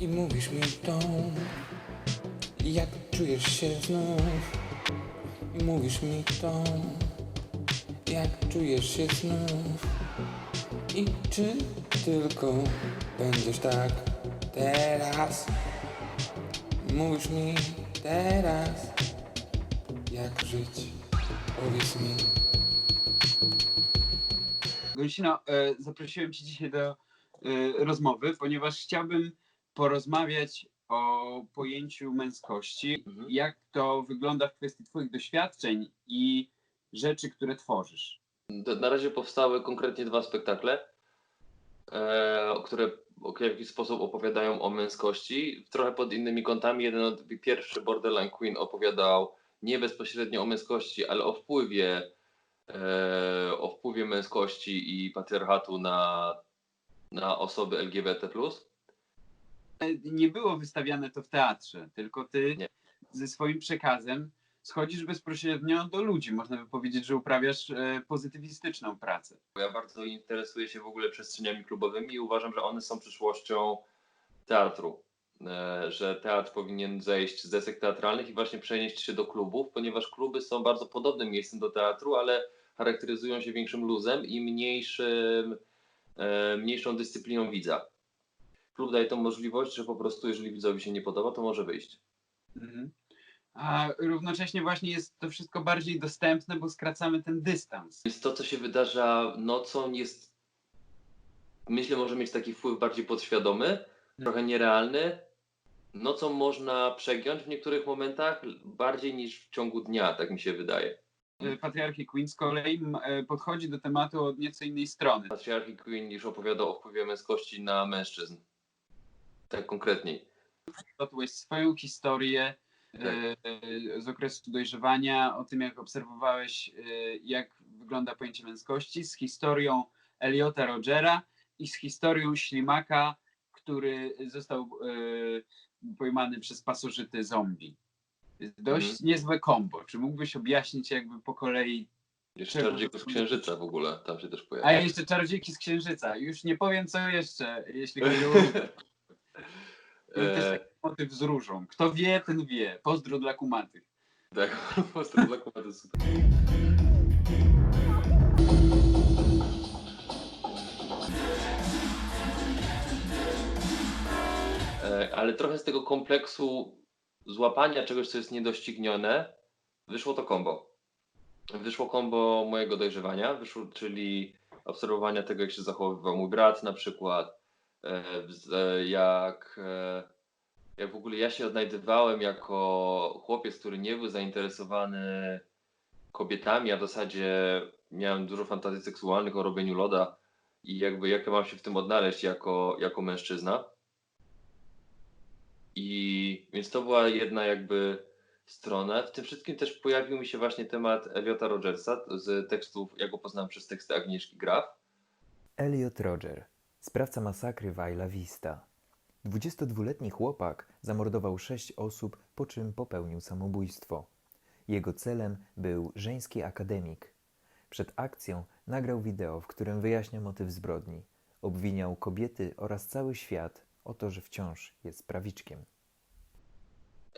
I mówisz mi to, jak czujesz się znów. I mówisz mi to, jak czujesz się znów. I czy tylko będziesz tak teraz? Mówisz mi teraz, jak żyć. Powiedz mi. Gąsino, e, zaprosiłem Cię dzisiaj do e, rozmowy, ponieważ chciałbym porozmawiać o pojęciu męskości, Mhm. jak to wygląda w kwestii Twoich doświadczeń i rzeczy, które tworzysz. Na razie powstały konkretnie dwa spektakle, e, które w jakiś sposób opowiadają o męskości, trochę pod innymi kątami. Jeden od, pierwszy Borderline Queen opowiadał nie bezpośrednio o męskości, ale o wpływie, e, o wpływie męskości i patriarchatu na, na osoby LGBT. E, Nie było wystawiane to w teatrze, tylko Ty Nie. ze swoim przekazem schodzisz bezpośrednio do ludzi. Można by powiedzieć, że uprawiasz e, pozytywistyczną pracę. Ja bardzo interesuję się w ogóle przestrzeniami klubowymi i uważam, że one są przyszłością teatru. E, Że teatr powinien zejść z desek teatralnych i właśnie przenieść się do klubów, ponieważ kluby są bardzo podobnym miejscem do teatru, ale charakteryzują się większym luzem i mniejszym, mniejszą dyscypliną widza. Klub daje tą możliwość, że po prostu jeżeli widzowi się nie podoba, to może wyjść. Mhm. A równocześnie właśnie jest to wszystko bardziej dostępne, bo skracamy ten dystans. Więc to, co się wydarza nocą, jest, myślę, może mieć taki wpływ bardziej podświadomy, trochę nierealny. Nocą można przegiąć w niektórych momentach bardziej niż w ciągu dnia, tak mi się wydaje. E, Patriarchy Queen z kolei e, podchodzi do tematu od nieco innej strony. Patriarchy Queen niż opowiada o wpływie męskości na mężczyzn. Tak konkretniej. Przygotować swoją historię Tak. e, z okresu dojrzewania, o tym jak obserwowałeś, e, jak wygląda pojęcie męskości, z historią Eliota Rogera i z historią ślimaka, który został e, pojmany przez pasożyty zombie. Dość Mhm. niezłe kombo. Czy mógłbyś objaśnić jakby po kolei Jeszcze Czego? Czardziejków z Księżyca w ogóle, tam się też A pojawia. jeszcze czarodziejki z księżyca. Już nie powiem co jeszcze, jeśli chodzi o E, motyw z różą. Kto wie, ten wie. Pozdro dla kumatych. tak, po prostu dla. E, Ale trochę z tego kompleksu złapania czegoś, co jest niedoścignione, wyszło to kombo. Wyszło kombo mojego dojrzewania, wyszło, czyli obserwowania tego, jak się zachowywał mój brat na przykład, jak, e, jak w ogóle ja się odnajdywałem jako chłopiec, który nie był zainteresowany kobietami, a w zasadzie miałem dużo fantazji seksualnych o robieniu loda i jakby jak ja mam się w tym odnaleźć jako, jako mężczyzna. I więc to była jedna jakby strona. W tym wszystkim też pojawił mi się właśnie temat Eliota Rogersa z tekstów, ja go poznałem przez teksty Agnieszki Graf. Elliot Roger, sprawca masakry w Vista. 22-letni chłopak zamordował sześć osób, po czym popełnił samobójstwo. Jego celem był żeński akademik. Przed akcją nagrał wideo, w którym wyjaśnia motyw zbrodni. Obwiniał kobiety oraz cały świat o to, że wciąż jest prawiczkiem.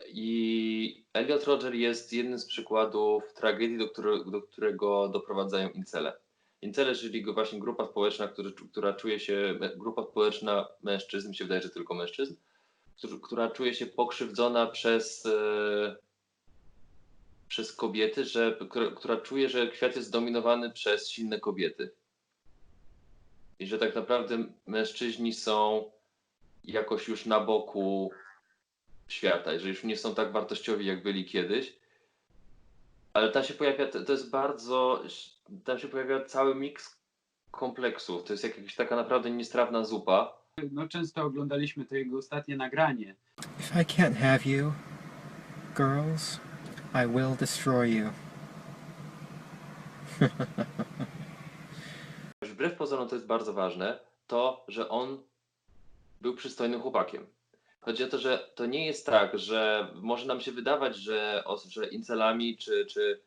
I Elliot Roger jest jednym z przykładów tragedii, do, które, do którego doprowadzają incele. Incele, czyli właśnie grupa społeczna, który, która czuje się, grupa społeczna mężczyzn, mi się wydaje, że tylko mężczyzn, którzy- która czuje się pokrzywdzona przez, e, przez kobiety, że, która, która czuje, że świat jest zdominowany przez silne kobiety. I że tak naprawdę mężczyźni są jakoś już na boku świata, że już nie są tak wartościowi, jak byli kiedyś. Ale tam się pojawia, to, to jest bardzo, tam się pojawia cały miks kompleksów. To jest jak jakaś taka naprawdę niestrawna zupa. No, często oglądaliśmy to jego ostatnie nagranie. If I can't have you, girls, I will destroy you. Wbrew pozorom to jest bardzo ważne, to, że on był przystojnym chłopakiem. Chodzi o to, że to nie jest tak, że może nam się wydawać, że, że incelami czy, czy,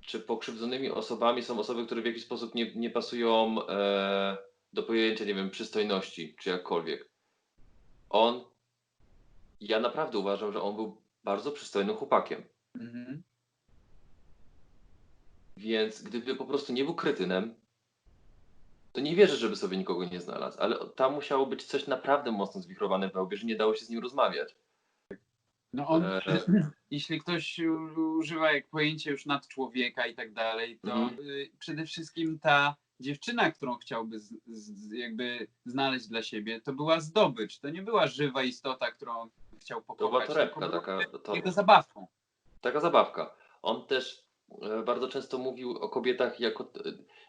czy pokrzywdzonymi osobami są osoby, które w jakiś sposób nie, nie pasują e, do pojęcia, nie wiem, przystojności czy jakkolwiek. on, ja naprawdę uważam, że on był bardzo przystojnym chłopakiem. Mhm. Więc gdyby po prostu nie był kretynem, to nie wierzę, żeby sobie nikogo nie znalazł. Ale tam musiało być coś naprawdę mocno zwichrowane w wełbie, że nie dało się z nim rozmawiać. No on, E, jeśli ktoś używa jak pojęcie już nadczłowieka i tak dalej, to Mhm. y, przede wszystkim ta dziewczyna, którą chciałby z, z, jakby znaleźć dla siebie, to była zdobycz. To nie była żywa istota, którą chciał To była pokochać. torebka, tylko taka, to, Jego zabawką. taka zabawka. On też e, bardzo często mówił o kobietach jako,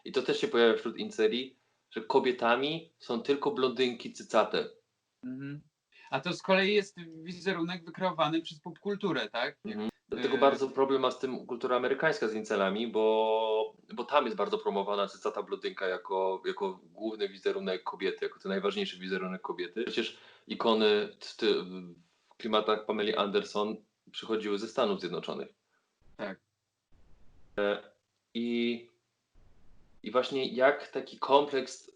i to też się pojawia wśród inceli, że kobietami są tylko blondynki cycate. Mhm. A to z kolei jest wizerunek wykreowany przez popkulturę, tak? Mhm. Dlatego E, bardzo problem ma z tym kultura amerykańska z incelami, bo, bo tam jest bardzo promowana cycata blondynka jako, jako główny wizerunek kobiety, jako ten najważniejszy wizerunek kobiety. Przecież ikony w, klimatach Pameli Anderson przychodziły ze Stanów Zjednoczonych. Tak. I, I właśnie jak taki kompleks,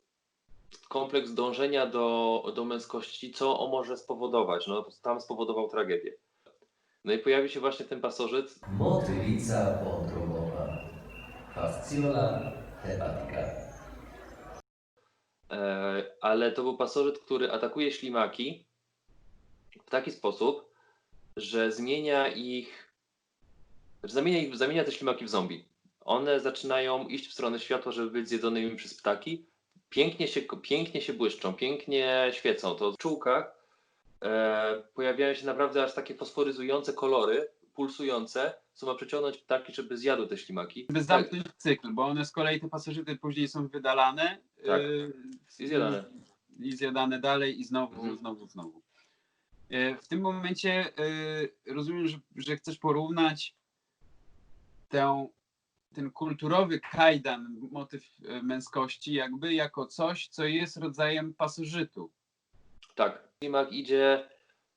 kompleks dążenia do, do męskości, co on może spowodować? No, tam spowodował tragedię. No i pojawi się właśnie ten pasożyt, Motylica wątrobowa. Fasciola hepatica. e, ale to był pasożyt, który atakuje ślimaki w taki sposób, że zmienia ich, że zamienia, ich, zamienia te ślimaki w zombie. One zaczynają iść w stronę światła, żeby być zjedzonymi przez ptaki. Pięknie się, pięknie się błyszczą, pięknie świecą. To w czułkach e, pojawiają się naprawdę aż takie fosforyzujące kolory, pulsujące, co ma przyciągnąć ptaki, żeby zjadły te ślimaki. By zamknąć cykl, bo one z kolei te pasożyty później są wydalane Tak. y, I zjadane. i zjadane dalej i znowu, Mhm. znowu, znowu. Y, W tym momencie y, rozumiem, że, że chcesz porównać tę, ten kulturowy kajdan, motyw y, męskości, jakby jako coś, co jest rodzajem pasożytu. Tak. Ślimak idzie,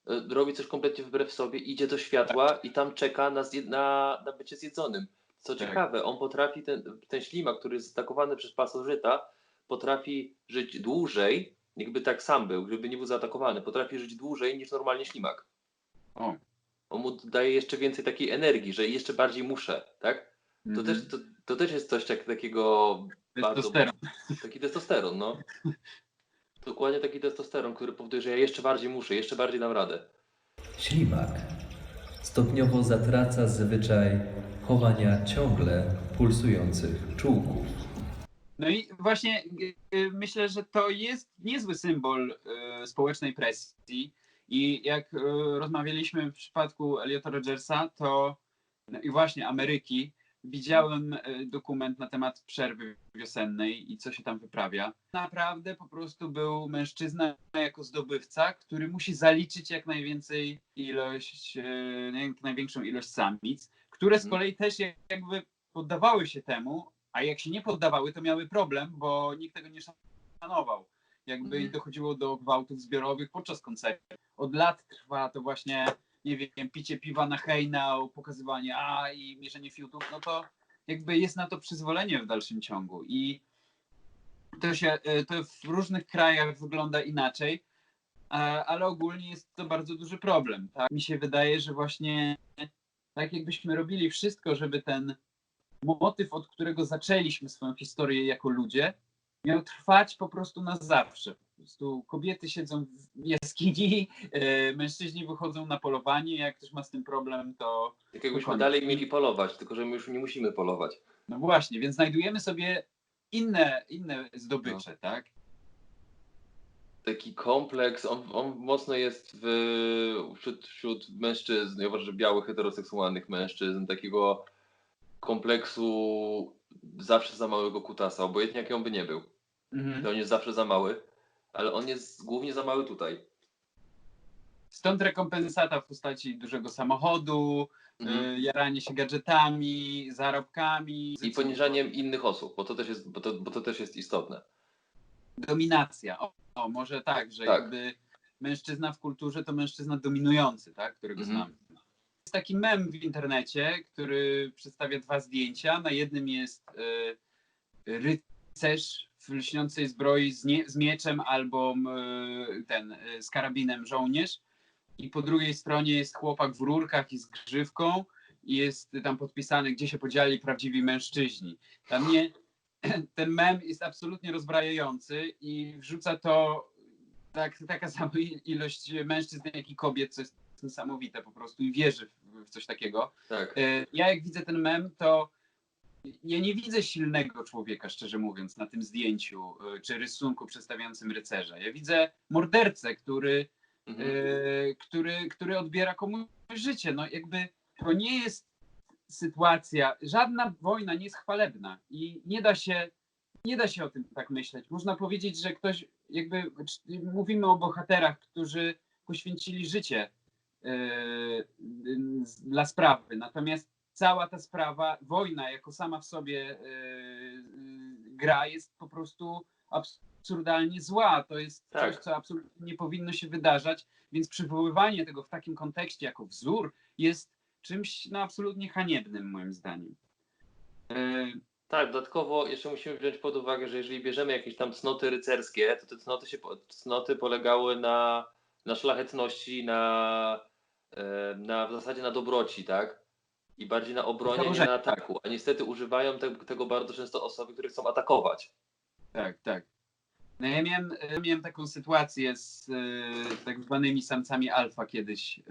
e, robi coś kompletnie wbrew sobie, idzie do światła i tam czeka na, na, na bycie zjedzonym. Co Tak. ciekawe, on potrafi, ten, ten ślimak, który jest atakowany przez pasożyta, potrafi żyć dłużej, jakby tak sam był, gdyby nie był zaatakowany, potrafi żyć dłużej niż normalnie ślimak. O. On mu daje jeszcze więcej takiej energii, że jeszcze bardziej muszę, tak? To, Mhm. też, to, to też jest coś tak, takiego bardzo... Testosteron. Taki testosteron, no. Dokładnie taki testosteron, który powoduje, że ja jeszcze bardziej muszę, jeszcze bardziej dam radę. Ślimak stopniowo zatraca zwyczaj chowania ciągle pulsujących czółków. No i właśnie y, y, myślę, że to jest niezły symbol y, społecznej presji. I jak rozmawialiśmy w przypadku Eliota Rogersa, to no i właśnie Ameryki, widziałem y, dokument na temat przerwy wiosennej i co się tam wyprawia. Naprawdę po prostu był mężczyzna jako zdobywca, który musi zaliczyć jak najwięcej ilość, jak największą ilość samic, które z Mhm. kolei też jakby poddawały się temu, a jak się nie poddawały, to miały problem, bo nikt tego nie szanował. Jakby Mhm. dochodziło do gwałtów zbiorowych podczas koncertu. Od lat trwa to właśnie, nie wiem, picie piwa na hejnał, pokazywanie a i mierzenie fiutów, no to jakby jest na to przyzwolenie w dalszym ciągu. I to się y, to w różnych krajach wygląda inaczej, ale ogólnie jest to bardzo duży problem. Tak? Mi się wydaje, że właśnie tak jakbyśmy robili wszystko, żeby ten motyw, od którego zaczęliśmy swoją historię jako ludzie, miał trwać po prostu na zawsze. Po prostu kobiety siedzą w jaskini, e, mężczyźni wychodzą na polowanie, jak ktoś ma z tym problem, to Tak jakbyśmy dalej mieli polować, tylko że my już nie musimy polować. no właśnie, więc znajdujemy sobie inne, inne zdobycze, tak? Taki kompleks, on, on mocno jest w, wśród, wśród mężczyzn, ja uważam, że białych, heteroseksualnych mężczyzn, takiego kompleksu zawsze za małego kutasa, obojętnie jaki on by nie był. Mhm. To on jest zawsze za mały, ale on jest głównie za mały tutaj. Stąd rekompensata w postaci dużego samochodu, Mhm. e, jaranie się gadżetami, zarobkami. I poniżaniem innych osób, bo to też jest, bo to, bo to też jest istotne. dominacja. O, o może tak, że Tak. jakby mężczyzna w kulturze to mężczyzna dominujący, tak, którego Mhm. znamy. Jest taki mem w internecie, który przedstawia dwa zdjęcia. Na jednym jest e, rycerz w lśniącej zbroi z, nie, z mieczem albo y, ten y, z karabinem żołnierz i po drugiej stronie jest chłopak w rurkach i z grzywką i jest tam podpisane, gdzie się podzieli prawdziwi mężczyźni. Dla mnie ten mem jest absolutnie rozbrajający i wrzuca to tak, taka sama il- ilość mężczyzn, jak i kobiet, co jest niesamowite po prostu i wierzy w, coś takiego. Tak. E, Ja jak widzę ten mem, to ja nie widzę silnego człowieka, szczerze mówiąc, na tym zdjęciu e, czy rysunku przedstawiającym rycerza. Ja widzę mordercę, który, Mhm. e, który, który odbiera komuś życie. No jakby to nie jest sytuacja, żadna wojna nie jest chwalebna i nie da się, nie da się o tym tak myśleć. Można powiedzieć, że ktoś, jakby mówimy o bohaterach, którzy poświęcili życie dla sprawy. Natomiast cała ta sprawa, wojna jako sama w sobie e, e, gra jest po prostu absurdalnie zła. To jest Tak. coś, co absolutnie nie powinno się wydarzać, więc przywoływanie tego w takim kontekście jako wzór jest czymś no, absolutnie haniebnym moim zdaniem. Tak, dodatkowo jeszcze musimy wziąć pod uwagę, że jeżeli bierzemy jakieś tam cnoty rycerskie, to te cnoty, się, cnoty polegały na, na szlachetności, na, na w zasadzie na dobroci, tak? I bardziej na obronie, nie na ataku. A niestety używają te, tego bardzo często osoby, które chcą atakować. Tak, tak. No ja miałem, e, miałem taką sytuację z e, tak zwanymi samcami alfa kiedyś e,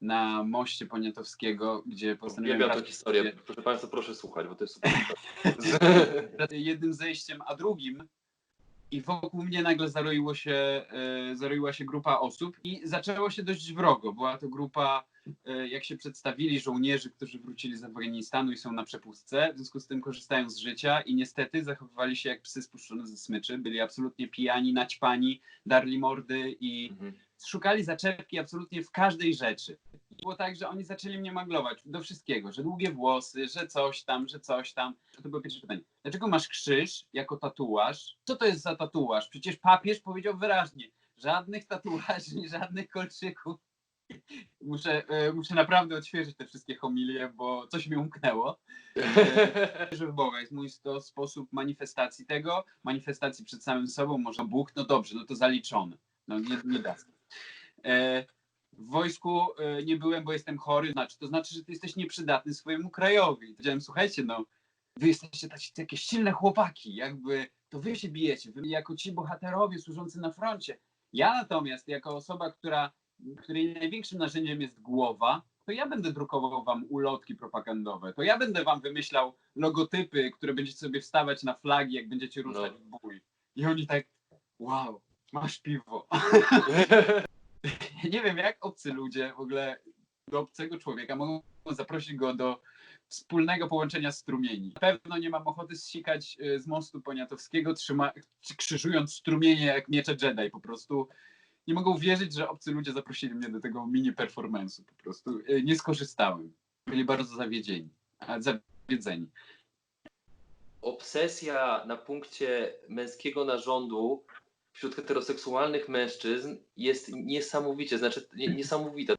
na moście Poniatowskiego, gdzie postanowiłem Uwielbiam tę historię. Proszę Państwa, proszę słuchać, bo to jest super. jednym zejściem, a drugim i wokół mnie nagle zaroiło się, e, zaroiła się grupa osób i zaczęło się dość wrogo. Była to grupa, jak się przedstawili, żołnierzy, którzy wrócili z Afganistanu i są na przepustce, w związku z tym korzystają z życia i niestety zachowywali się jak psy spuszczone ze smyczy, byli absolutnie pijani, naćpani, darli mordy i Mhm. szukali zaczepki absolutnie w każdej rzeczy. I Było tak, że oni zaczęli mnie maglować do wszystkiego, że długie włosy, że coś tam, że coś tam. To było pierwsze pytanie. Dlaczego masz krzyż jako tatuaż? Co to jest za tatuaż? Przecież papież powiedział wyraźnie, żadnych tatuaży, żadnych kolczyków. Muszę, e, muszę naprawdę odświeżyć te wszystkie homilie, bo coś mi umknęło. Wierzę w Boga, jest mój to sposób manifestacji tego, manifestacji przed samym sobą, może Bóg, no dobrze, no to zaliczone. No nie, nie da się. E, w wojsku e, nie byłem, bo jestem chory, znaczy, to znaczy, że ty jesteś nieprzydatny swojemu krajowi. Powiedziałem, słuchajcie, no, wy jesteście tacy, jakieś silne chłopaki, jakby to wy się bijecie, wy jako ci bohaterowie służący na froncie. Ja natomiast, jako osoba, która, której największym narzędziem jest głowa, to ja będę drukował wam ulotki propagandowe, to ja będę wam wymyślał logotypy, które będziecie sobie wstawać na flagi, jak będziecie ruszać No. w bój. I oni tak, wow, masz piwo. nie wiem, jak obcy ludzie w ogóle do obcego człowieka mogą zaprosić go do wspólnego połączenia strumieni. Na pewno nie mam ochoty zsikać y, z mostu poniatowskiego, trzyma, krzyżując strumienie jak miecze Jedi. Po prostu nie mogą wierzyć, że obcy ludzie zaprosili mnie do tego mini performance'u. Po prostu y, nie skorzystałem. Byli bardzo zawiedzieni, a zawiedzeni. obsesja na punkcie męskiego narządu wśród heteroseksualnych mężczyzn jest niesamowicie, znaczy nie, niesamowita,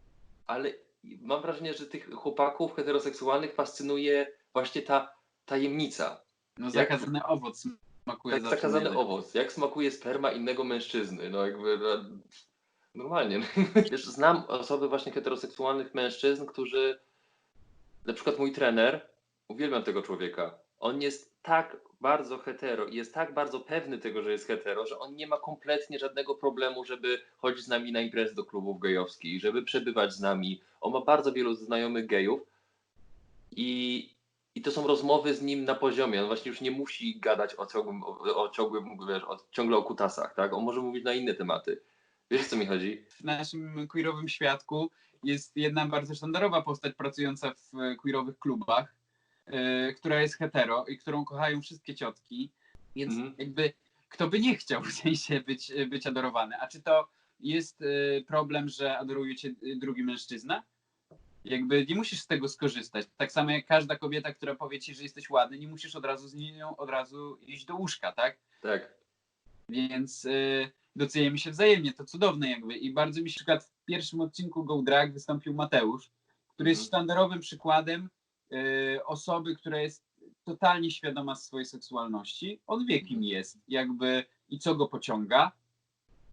ale mam wrażenie, że tych chłopaków heteroseksualnych fascynuje właśnie ta tajemnica. No zakazany owoc smakuje Tak zawsze owoc. Jak smakuje sperma innego mężczyzny? No jakby no, normalnie. Wiesz, znam osoby właśnie heteroseksualnych mężczyzn, którzy na przykład mój trener, uwielbiam tego człowieka. On jest tak bardzo hetero i jest tak bardzo pewny tego, że jest hetero, że on nie ma kompletnie żadnego problemu, żeby chodzić z nami na imprezy do klubów gejowskich, żeby przebywać z nami. On ma bardzo wielu znajomych gejów i, i to są rozmowy z nim na poziomie. On właśnie już nie musi gadać o ciągłym, o, o ciągłym wiesz, o, ciągle o kutasach, tak? On może mówić na inne tematy. Wiesz o co mi chodzi? w naszym queerowym świadku jest jedna bardzo sztandarowa postać pracująca w queerowych klubach, e, która jest hetero i którą kochają wszystkie ciotki, więc Mhm. jakby kto by nie chciał w sensie być, być adorowany. A czy to jest e, problem, że adoruje cię drugi mężczyzna? Jakby nie musisz z tego skorzystać. Tak samo jak każda kobieta, która powie ci, że jesteś ładny, nie musisz od razu z nią od razu iść do łóżka, tak? Tak. Więc y, doceniamy się wzajemnie, to cudowne jakby. I bardzo mi się przykład w pierwszym odcinku Go Drag wystąpił Mateusz, który jest Mhm. sztandarowym przykładem y, osoby, która jest totalnie świadoma swojej seksualności. On wie, kim jest, jakby i co go pociąga.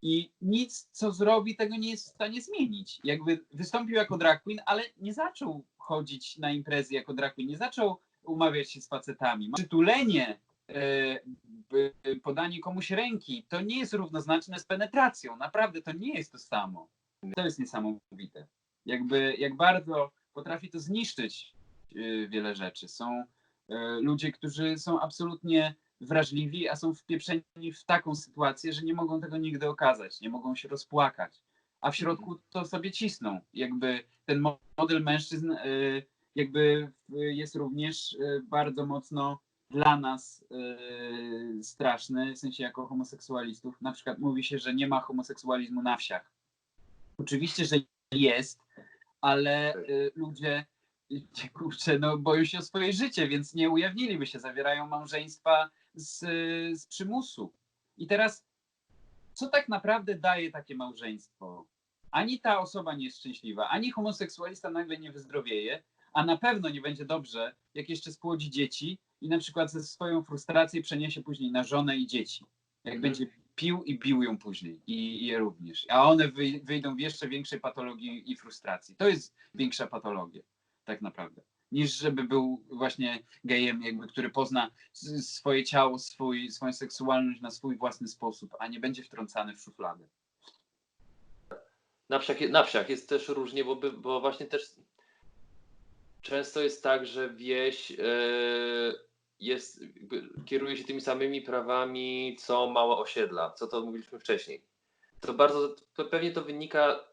I nic, co zrobi, tego nie jest w stanie zmienić. Jakby wystąpił jako drag queen, ale nie zaczął chodzić na imprezy jako drag queen, nie zaczął umawiać się z facetami. Przytulenie, e, podanie komuś ręki, to nie jest równoznaczne z penetracją. Naprawdę to nie jest to samo. To jest niesamowite. Jakby, jak bardzo potrafi to zniszczyć e, wiele rzeczy. Są e, ludzie, którzy są absolutnie wrażliwi, a są wpieprzeni w taką sytuację, że nie mogą tego nigdy okazać, nie mogą się rozpłakać. A w środku to sobie cisną. Jakby ten mo- model mężczyzn e, jakby e, jest również e, bardzo mocno dla nas straszny, w sensie jako homoseksualistów. Na przykład mówi się, że nie ma homoseksualizmu na wsiach. Oczywiście, że jest, ale y, ludzie y, kurczę, no, boją się o swoje życie, więc nie ujawniliby się, zawierają małżeństwa z, z przymusu. I teraz, co tak naprawdę daje takie małżeństwo? Ani ta osoba nie jest szczęśliwa, ani homoseksualista nagle nie wyzdrowieje, a na pewno nie będzie dobrze, jak jeszcze spłodzi dzieci i na przykład ze swoją frustrację przeniesie później na żonę i dzieci. Jak Mhm. będzie pił i bił ją później i, i je również. A one wyj- wyjdą w jeszcze większej patologii i frustracji. To jest większa patologia, tak naprawdę. Niż żeby był właśnie gejem, jakby, który pozna swoje ciało, swój, swoją seksualność na swój własny sposób, a nie będzie wtrącany w szufladę. Na wsiach, na jest też różnie, bo, bo właśnie też często jest tak, że wieś e, jest, kieruje się tymi samymi prawami, co małe osiedla, co to mówiliśmy wcześniej. To bardzo, to pewnie to wynika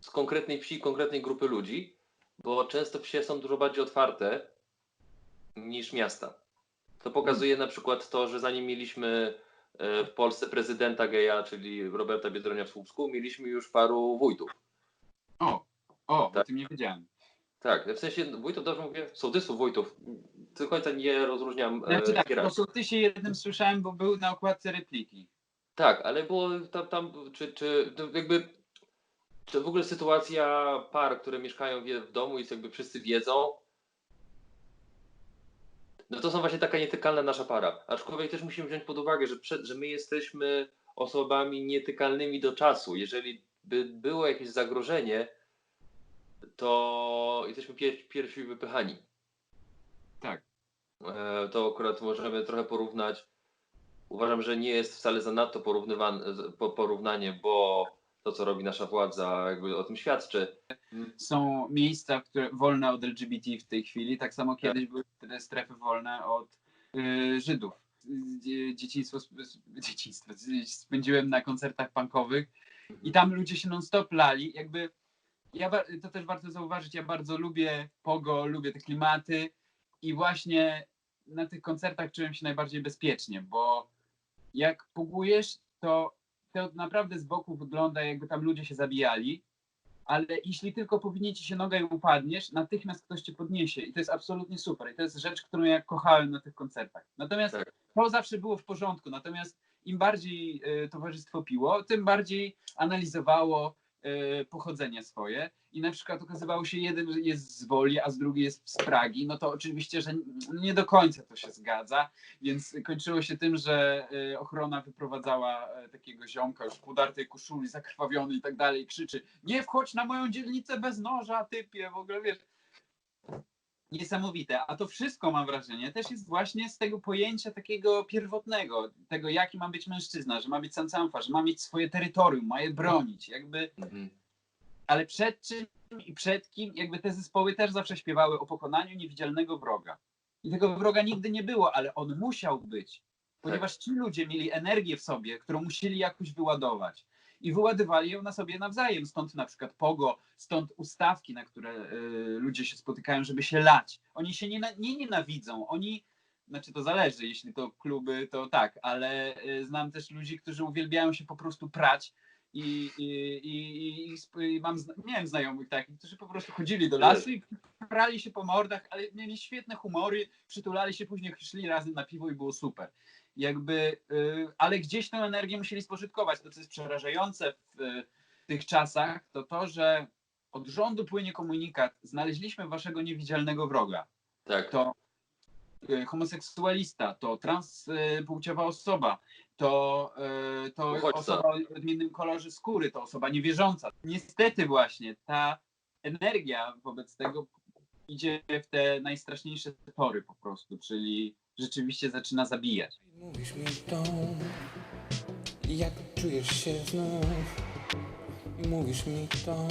z konkretnej wsi, konkretnej grupy ludzi, bo często wsie są dużo bardziej otwarte niż miasta. To pokazuje na przykład to, że zanim mieliśmy e, w Polsce prezydenta geja, czyli Roberta Biedronia w Słupsku, mieliśmy już paru wójtów. O, o, o Tak. tym nie wiedziałem. Tak, w sensie wójtów, dobrze mówię, sołtysów, wójtów. Do końca nie rozróżniam Znaczy e, tak, hierarchii. o sołtysie jednym słyszałem, bo był na okładce repliki. Tak, ale było tam, tam czy, czy to jakby to w ogóle sytuacja par, które mieszkają w, domu i jakby wszyscy wiedzą, no to są właśnie taka nietykalna nasza para. Aczkolwiek też musimy wziąć pod uwagę, że, przed, że my jesteśmy osobami nietykalnymi do czasu. Jeżeli by było jakieś zagrożenie, to jesteśmy pier, pierwsi wypychani. Tak. E, to akurat możemy trochę porównać. Uważam, że nie jest wcale zanadto porównywan- porównanie, bo to, co robi nasza władza, jakby o tym świadczy. Są miejsca, które wolne od LGBT w tej chwili, tak samo kiedyś były te strefy wolne od y, Żydów. Dzie- Dzieciństwo, dzieciństwo spędziłem na koncertach punkowych i tam ludzie się non-stop lali. Jakby ja, to też warto zauważyć, ja bardzo lubię pogo, lubię te klimaty i właśnie na tych koncertach czułem się najbardziej bezpiecznie, bo jak pugujesz, to, to naprawdę z boku wygląda jakby tam ludzie się zabijali, ale jeśli tylko powinie ci się noga i upadniesz, natychmiast ktoś cię podniesie i to jest absolutnie super i to jest rzecz, którą ja kochałem na tych koncertach. Natomiast Tak. to zawsze było w porządku, natomiast im bardziej e, towarzystwo piło, tym bardziej analizowało pochodzenie swoje. I na przykład okazywało się jeden jest z Woli, a z drugi jest z Pragi, no to oczywiście, że nie do końca to się zgadza, więc kończyło się tym, że e, ochrona wyprowadzała e, takiego ziomka już w podartej koszuli, zakrwawiony i tak dalej, krzyczy nie wchodź na moją dzielnicę bez noża, typie, w ogóle wiesz. Niesamowite, a to wszystko mam wrażenie też jest właśnie z tego pojęcia takiego pierwotnego, tego jaki ma być mężczyzna, że ma być sam samfa, że ma mieć swoje terytorium, ma je bronić, jakby Mhm. ale przed czym i przed kim, jakby te zespoły też zawsze śpiewały o pokonaniu niewidzialnego wroga. I tego wroga nigdy nie było, ale on musiał być, ponieważ ci ludzie mieli energię w sobie, którą musieli jakoś wyładować. I wyładowali ją na sobie nawzajem. Stąd na przykład pogo, stąd ustawki, na które y, ludzie się spotykają, żeby się lać. Oni się nie, nie nienawidzą, oni znaczy to zależy, jeśli to kluby, to tak, ale y, znam też ludzi, którzy uwielbiają się po prostu prać i, i, i, i, mam, miałem znajomych takich, którzy po prostu chodzili do lasu i prali się po mordach, ale mieli świetne humory, przytulali się, później szli razem na piwo i było super. Jakby, y, ale gdzieś tę energię musieli spożytkować. To, co jest przerażające w y, tych czasach, to to, że od rządu płynie komunikat, znaleźliśmy waszego niewidzialnego wroga Tak. to y, homoseksualista, to transpłciowa osoba, to, y, to Uchodźca. osoba o odmiennym kolorze skóry, to osoba niewierząca. Niestety właśnie ta energia wobec tego idzie w te najstraszniejsze tory po prostu, czyli rzeczywiście zaczyna zabijać. Mówisz mi to, jak czujesz się znów. Mówisz mi to,